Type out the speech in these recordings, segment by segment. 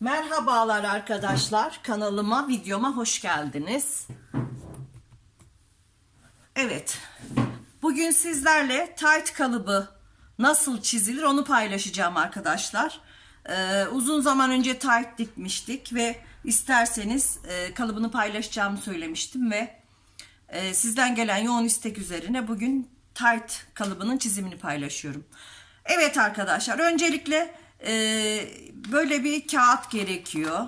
Merhabalar arkadaşlar. Kanalıma, videoma hoş geldiniz. Evet. Bugün sizlerle tight kalıbı nasıl çizilir onu paylaşacağım arkadaşlar. Ee, uzun zaman önce tight dikmiştik ve isterseniz e, kalıbını paylaşacağımı söylemiştim ve e, sizden gelen yoğun istek üzerine bugün tight kalıbının çizimini paylaşıyorum. Evet arkadaşlar öncelikle e, böyle bir kağıt gerekiyor.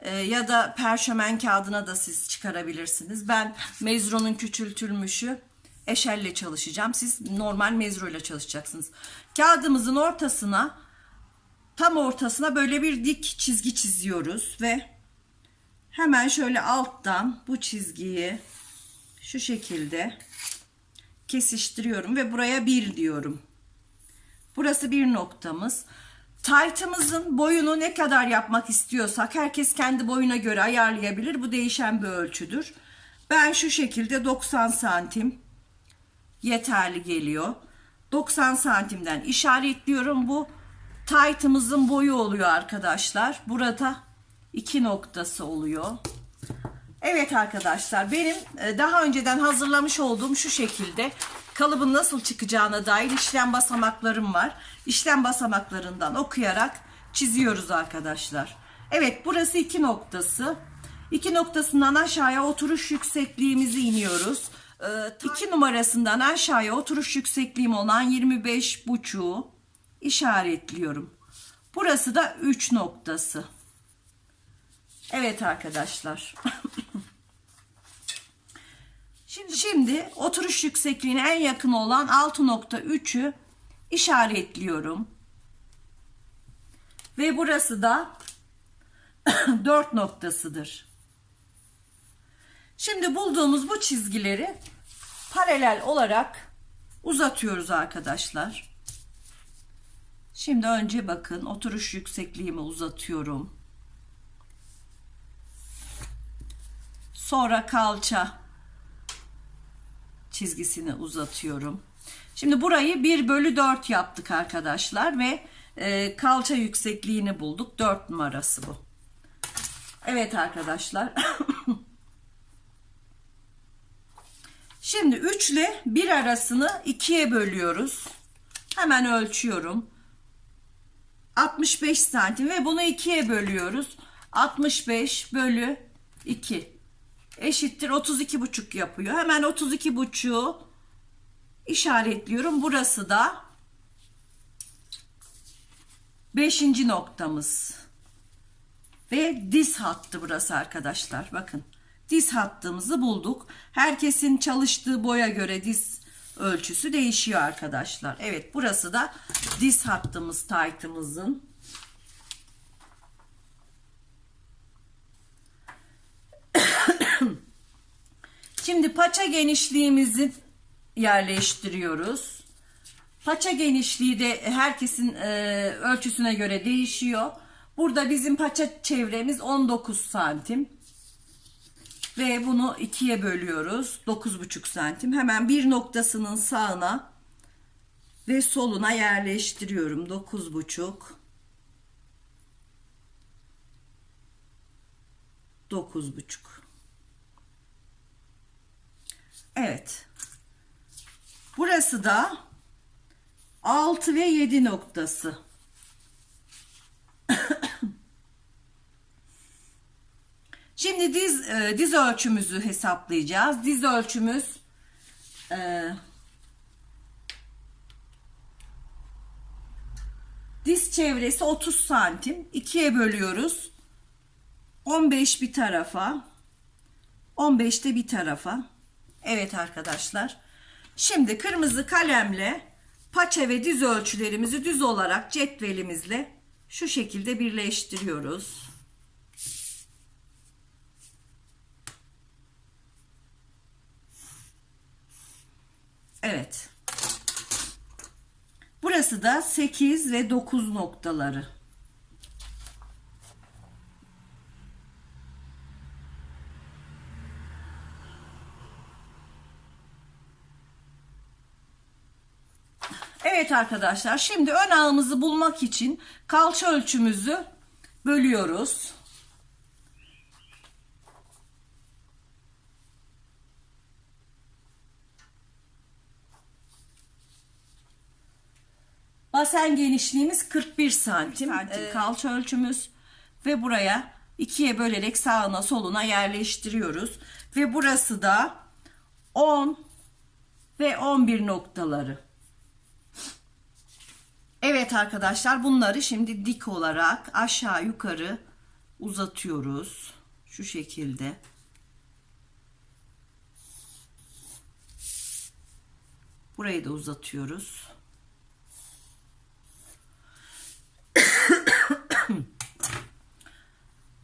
E, ya da perşömen kağıdına da siz çıkarabilirsiniz. Ben mezronun küçültülmüşü eşelle çalışacağım. Siz normal mezro ile çalışacaksınız. Kağıdımızın ortasına tam ortasına böyle bir dik çizgi çiziyoruz ve hemen şöyle alttan bu çizgiyi şu şekilde kesiştiriyorum ve buraya bir diyorum. Burası bir noktamız. Taytımızın boyunu ne kadar yapmak istiyorsak herkes kendi boyuna göre ayarlayabilir. Bu değişen bir ölçüdür. Ben şu şekilde 90 santim yeterli geliyor. 90 santimden işaretliyorum. Bu taytımızın boyu oluyor arkadaşlar. Burada iki noktası oluyor. Evet arkadaşlar benim e, daha önceden hazırlamış olduğum şu şekilde kalıbın nasıl çıkacağına dair işlem basamaklarım var. İşlem basamaklarından okuyarak çiziyoruz arkadaşlar. Evet burası iki noktası. İki noktasından aşağıya oturuş yüksekliğimizi iniyoruz. E, iki numarasından aşağıya oturuş yüksekliğim olan 25 buçuğu işaretliyorum. Burası da 3 noktası. Evet arkadaşlar. Şimdi, şimdi oturuş yüksekliğine en yakın olan 6.3'ü işaretliyorum. Ve burası da 4 noktasıdır. Şimdi bulduğumuz bu çizgileri paralel olarak uzatıyoruz arkadaşlar. Şimdi önce bakın oturuş yüksekliğimi uzatıyorum. Sonra kalça çizgisini uzatıyorum. Şimdi burayı 1 bölü 4 yaptık arkadaşlar ve e, kalça yüksekliğini bulduk. 4 numarası bu. Evet arkadaşlar. Şimdi 3 ile 1 arasını 2'ye bölüyoruz. Hemen ölçüyorum. 65 santim ve bunu 2'ye bölüyoruz. 65 bölü 2 eşittir 32 buçuk yapıyor. Hemen 32 buçuğu işaretliyorum. Burası da 5. noktamız. Ve diz hattı burası arkadaşlar. Bakın diz hattımızı bulduk. Herkesin çalıştığı boya göre diz ölçüsü değişiyor arkadaşlar. Evet burası da diz hattımız taytımızın. Şimdi paça genişliğimizi yerleştiriyoruz. Paça genişliği de herkesin e, ölçüsüne göre değişiyor. Burada bizim paça çevremiz 19 santim. Ve bunu ikiye bölüyoruz. 9,5 santim. Hemen bir noktasının sağına ve soluna yerleştiriyorum. 9,5 9,5 Evet. Burası da 6 ve 7 noktası. Şimdi diz e, diz ölçümüzü hesaplayacağız. Diz ölçümüz e, diz çevresi 30 santim. 2'ye bölüyoruz. 15 bir tarafa. 15 de bir tarafa. Evet arkadaşlar. Şimdi kırmızı kalemle paça ve diz ölçülerimizi düz olarak cetvelimizle şu şekilde birleştiriyoruz. Evet. Burası da 8 ve 9 noktaları. Evet arkadaşlar şimdi ön ağımızı bulmak için kalça ölçümüzü bölüyoruz. Basen genişliğimiz 41 santim. santim Ee, kalça ölçümüz ve buraya ikiye bölerek sağına soluna yerleştiriyoruz. Ve burası da 10 ve 11 noktaları. Evet arkadaşlar bunları şimdi dik olarak aşağı yukarı uzatıyoruz. Şu şekilde. Burayı da uzatıyoruz.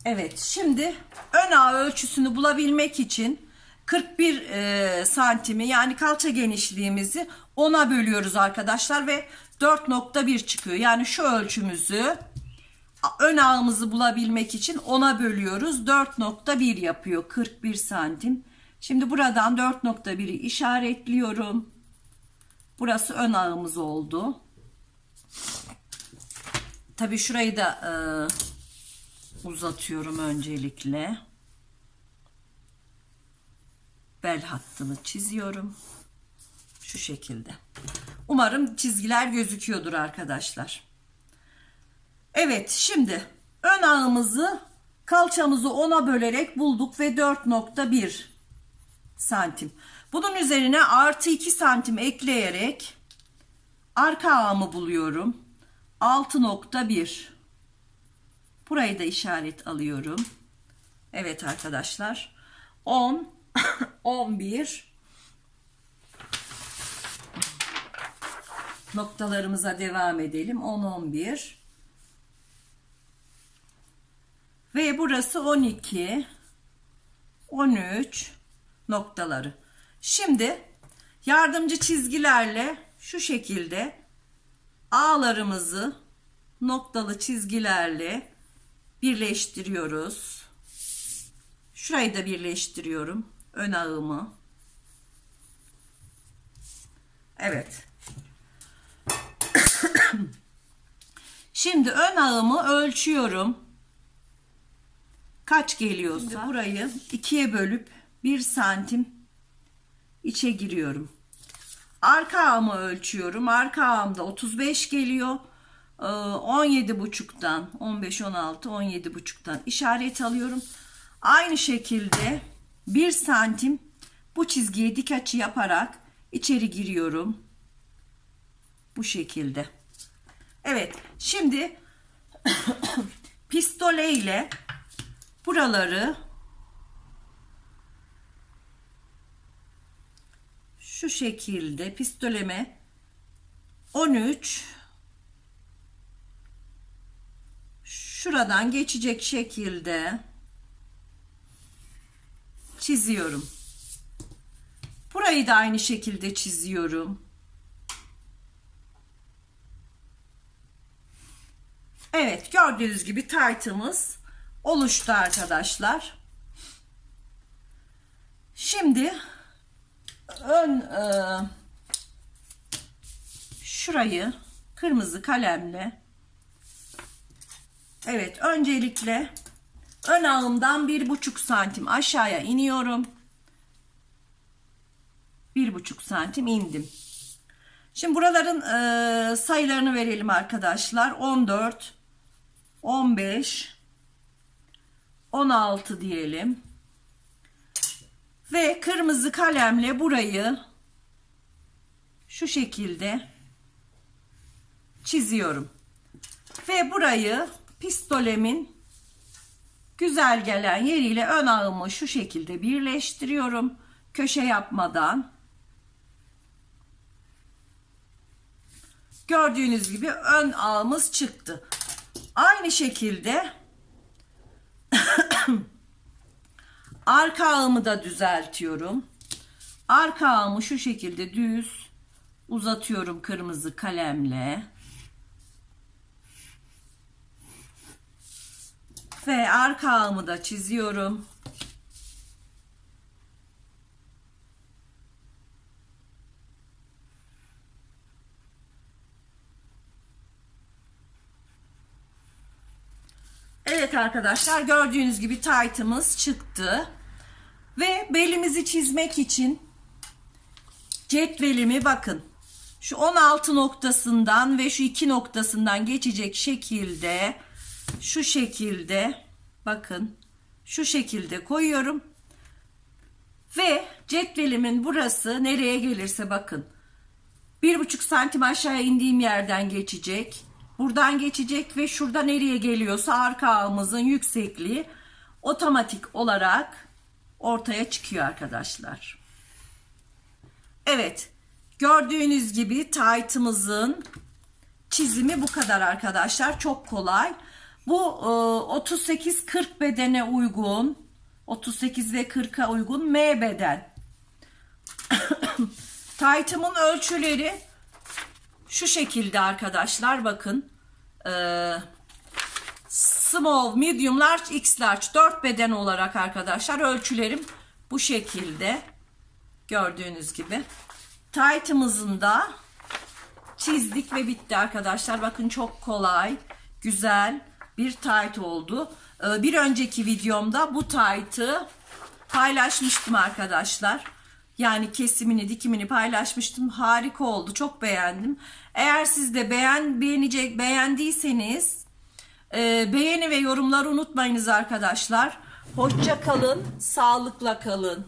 Evet şimdi ön ağ ölçüsünü bulabilmek için 41 e, santimi yani kalça genişliğimizi 10'a bölüyoruz arkadaşlar ve 4.1 çıkıyor. Yani şu ölçümüzü ön ağımızı bulabilmek için 10'a bölüyoruz. 4.1 yapıyor 41 santim. Şimdi buradan 4.1'i işaretliyorum. Burası ön ağımız oldu. Tabii şurayı da e, uzatıyorum öncelikle. Bel hattını çiziyorum. Şu şekilde. Umarım çizgiler gözüküyordur arkadaşlar. Evet şimdi ön ağımızı kalçamızı 10'a bölerek bulduk ve 4.1 santim. Bunun üzerine artı 2 santim ekleyerek arka ağımı buluyorum. 6.1 Burayı da işaret alıyorum. Evet arkadaşlar. 10 11 noktalarımıza devam edelim. 10 11 ve burası 12 13 noktaları. Şimdi yardımcı çizgilerle şu şekilde ağlarımızı noktalı çizgilerle birleştiriyoruz. Şurayı da birleştiriyorum. Ön ağımı. Evet. Şimdi ön ağımı ölçüyorum. Kaç geliyorsa Şimdi burayı ikiye bölüp bir santim içe giriyorum. Arka ağımı ölçüyorum. Arka ağımda 35 geliyor. 17 buçuktan 15 16 17 buçuktan işaret alıyorum. Aynı şekilde 1 santim bu çizgiye dik açı yaparak içeri giriyorum. Bu şekilde. Evet. Şimdi pistole ile buraları şu şekilde pistoleme 13 şuradan geçecek şekilde çiziyorum. Burayı da aynı şekilde çiziyorum. Evet gördüğünüz gibi tartımız oluştu arkadaşlar. Şimdi ön e, şurayı kırmızı kalemle Evet öncelikle ön ağımdan bir buçuk santim aşağıya iniyorum. Bir buçuk santim indim. Şimdi buraların e, sayılarını verelim arkadaşlar. 14, 15, 16 diyelim. Ve kırmızı kalemle burayı şu şekilde çiziyorum. Ve burayı pistolemin güzel gelen yeriyle ön ağımı şu şekilde birleştiriyorum. Köşe yapmadan. Gördüğünüz gibi ön ağımız çıktı. Aynı şekilde arka ağımı da düzeltiyorum. Arka ağımı şu şekilde düz uzatıyorum kırmızı kalemle. Ve arka ağımı da çiziyorum. Evet arkadaşlar gördüğünüz gibi taytımız çıktı. Ve belimizi çizmek için cetvelimi bakın. Şu 16 noktasından ve şu 2 noktasından geçecek şekilde şu şekilde bakın şu şekilde koyuyorum. Ve cetvelimin burası nereye gelirse bakın. Bir buçuk santim aşağıya indiğim yerden geçecek. Buradan geçecek ve şurada nereye geliyorsa arka ağımızın yüksekliği otomatik olarak ortaya çıkıyor arkadaşlar. Evet. Gördüğünüz gibi taytımızın çizimi bu kadar arkadaşlar. Çok kolay. Bu e, 38-40 bedene uygun. 38 ve 40'a uygun M beden. Taytımın ölçüleri şu şekilde arkadaşlar bakın. Ee, small, medium, large, x large 4 beden olarak arkadaşlar ölçülerim bu şekilde. Gördüğünüz gibi. Tight'ımızın da çizdik ve bitti arkadaşlar. Bakın çok kolay, güzel bir tight oldu. Ee, bir önceki videomda bu tight'ı paylaşmıştım arkadaşlar. Yani kesimini, dikimini paylaşmıştım. Harika oldu. Çok beğendim. Eğer siz de beğen beğenecek beğendiyseniz e, beğeni ve yorumları unutmayınız arkadaşlar. Hoşça kalın, sağlıkla kalın.